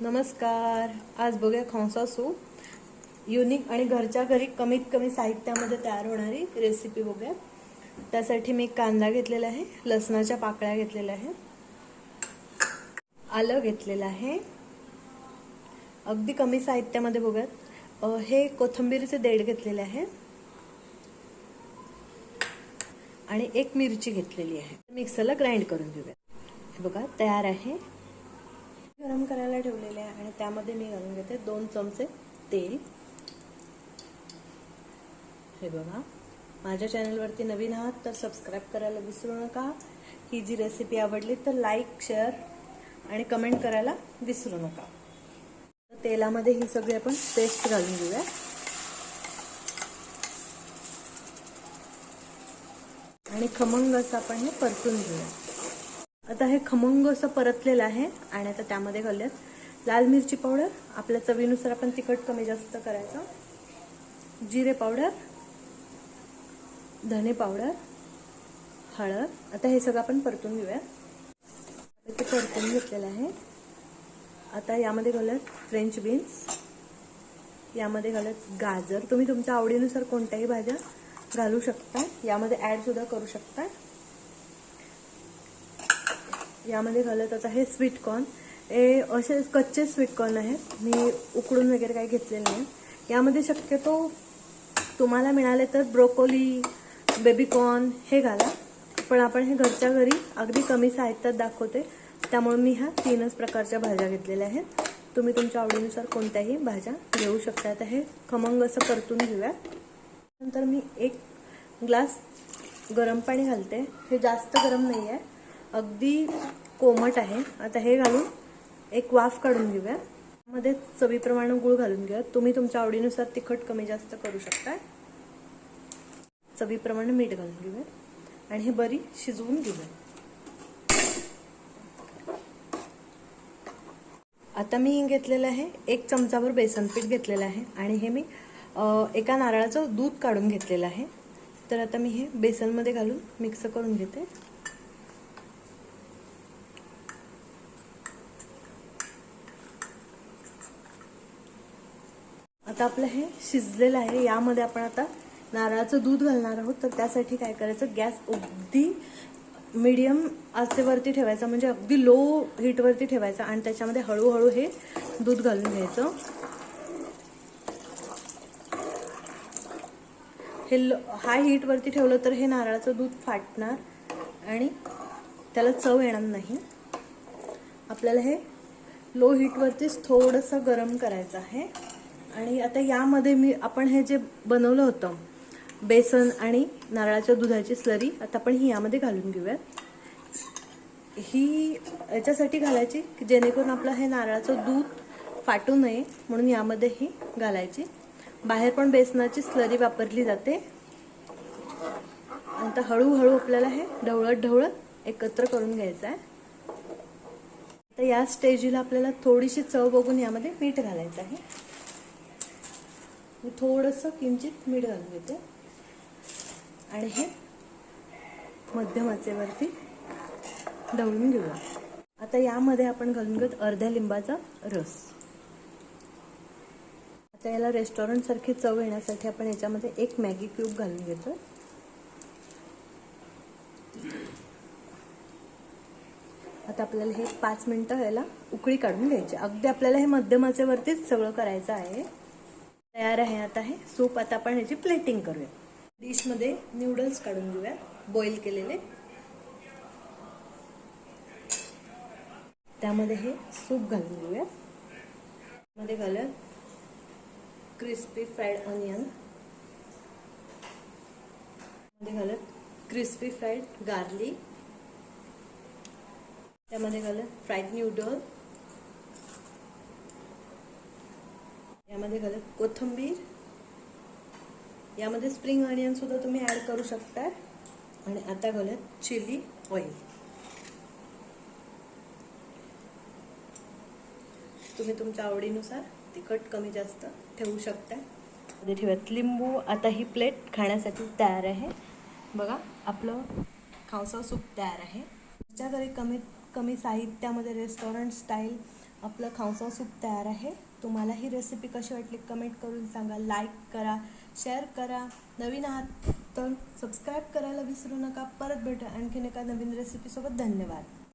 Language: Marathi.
नमस्कार. आज बघूया खवसा सूप युनिक आणि घरच्या घरी कमीत कमी साहित्यामध्ये तयार होणारी रेसिपी बघूया. त्यासाठी मी कांदा घेतलेला आहे लसणाच्या पाकळ्या घेतलेल्या आहे. आलं घेतलेलं आहे. अगदी कमी साहित्यामध्ये बघूयात. हे कोथिंबीरचे देठ घेतलेले आहे. आणि एक मिरची घेतलेली आहे. मिक्सरला ग्राइंड करून घेऊया हे बघा तयार आहे. गरम करायला ठेवलेले आहे आणि त्यामध्ये मी घालून घेते दोन चमचे तेल. हे बघा. माझ्या चॅनलवरती नवीन आहात तर सबस्क्राईब करायला विसरू नका. ही जी रेसिपी आवडली तर लाईक शेअर आणि कमेंट करायला विसरू नका. तर तेलामध्ये ही सगळी आपण पेस्ट घालून घेऊया. आणि खमंग असं आपण हे परतून घेऊया. आता हे खमंग असं परतलेलं आहे आणि आता त्यामध्ये घालूयात लाल मिरची पावडर. आपल्या चवीनुसार आपण तिखट कमी जास्त करायचं. जिरे पावडर धने पावडर हळद. आता हे सगळं आपण परतून घेऊया. ते परतून घेतलेलं आहे. आता यामध्ये घालूयात फ्रेंच बीन्स यामध्ये घालत गाजर. तुम्ही तुमच्या आवडीनुसार कोणत्याही भाज्या घालू शकता. यामध्ये ॲडसुद्धा करू शकता. यामध्ये घालत आता हे स्वीट कॉर्न हे असे कच्चे स्वीट कॉर्न आहेत. मी उकडून वगैरे काही घेतलेले नाही. यामध्ये शक्यतो तुम्हाला मिळाले तर ब्रोकोली बेबीकॉर्न हे घाला. पण आपण हे घरच्या घरी अगदी कमी साहित्यात दाखवते. त्यामुळे मी ह्या तीनच प्रकारच्या भाज्या घेतलेल्या आहेत. तुम्ही तुमच्या आवडीनुसार कोणत्याही भाज्या घेऊ शकता. आता हे खमंग असं परतून घेऊया. नंतर मी एक ग्लास गरम पाणी घालते. हे जास्त गरम नाही आहे अगदी कोमट आहे. आता हे घालून एक वाफ काढून घेऊया. मध्ये चवीप्रमाणे गुळ घालून घ्या तुम्ही तुमच्या आवडीनुसार तिखट कमी जास्त करू शकता चवीप्रमाणे मीठ घालून घेऊया. आणि हे बरी शिजवून घेऊया. आता मी घेतलेलं आहे एक चमचाभर बेसन पीठ घेतलेलं आहे. आणि हे मी एका नारळाचं दूध काढून घेतलेलं आहे. तर आता मी हे बेसनमध्ये घालून मिक्स करून घेते. आता आपलं हे शिजलेलं आहे. यामध्ये आपण आता नारळाचं दूध घालणार आहोत. तर त्यासाठी काय करायचं? गॅस अगदी मीडियम आचेवरती ठेवायचा. म्हणजे अगदी लो हीटवरती ठेवायचा. आणि त्याच्यामध्ये हळूहळू हे दूध घालून घ्यायचं. हे हाय हीटवरती ठेवलं तर हे नारळाचं दूध फाटणार. आणि त्याला चव येणार नाही. आपल्याला हे लो हीटवरतीच थोडंसं गरम करायचं आहे. आणि आता यामध्ये मी आपण हे जे बनवलं होतं बेसन आणि नारळाच्या दुधाची स्लरी आता आपण ही यामध्ये घालून घेऊयात. ही याच्यासाठी घालायची की जेणेकरून आपलं हे नारळाचं दूध फाटू नये म्हणून यामध्ये ही घालायची. बाहेर पण बेसनाची स्लरी वापरली जाते. आता हळूहळू आपल्याला हे ढवळत ढवळत एकत्र करून घ्यायचं आहे. तर या स्टेजला आपल्याला थोडीशी चव बघून यामध्ये मीठ घालायचं आहे. मी थोडंसं किंचित मीठ घालून घेते. आणि हे मध्यमाचेवरती आचेवरती ढवळून घेऊया. आता यामध्ये आपण घालून घेत अर्ध्या लिंबाचा रस. आता याला रेस्टॉरंट सारखी चव येण्यासाठी आपण याच्यामध्ये एक मॅगी क्यूब घालून घेतो आता आपल्याला हे पाच मिनिटं याला उकळी काढून घ्यायची. अगदी आपल्याला हे मध्यमाचेवरतीच सगळं करायचं आहे. तयार आहे आता हे. सूप आता आपण ह्याची प्लेटिंग करूया. डिशमध्ये न्यूडल्स काढून घेऊया. बॉईल केलेले. त्यामध्ये हे सूप घालून घेऊया. मध्ये घालूया क्रिस्पी फ्राईड ऑनियनमध्ये घालत क्रिस्पी फ्राईड गार्लिक त्यामध्ये घालत फ्राईड न्यूडल यामध्ये घालत कोथिंबीर. यामध्ये स्प्रिंग ऑनियन सुद्धा तुम्ही ऍड करू शकता. आणि आता घालत चिली ऑइल तुम्ही तुमच्या आवडीनुसार तिखट कमी जास्त ठेवू शकता. मध्ये ठेवत लिंबू. आता ही प्लेट खाण्यासाठी तयार आहे. बघा आपलं खावसा सूप तयार आहे. तुमच्याकडे कमीत कमी साहित्यामध्ये रेस्टॉरंट स्टाईल आपलं खावसा सूप तयार आहे. तुम्हाला ही रेसिपी कशी वाटली कमेंट करून सांगा. लाईक करा शेअर करा. नवीन आहात तर सबस्क्राईब करायला विसरू नका. परत भेटा आणखीन एका नवीन रेसिपीसोबत धन्यवाद.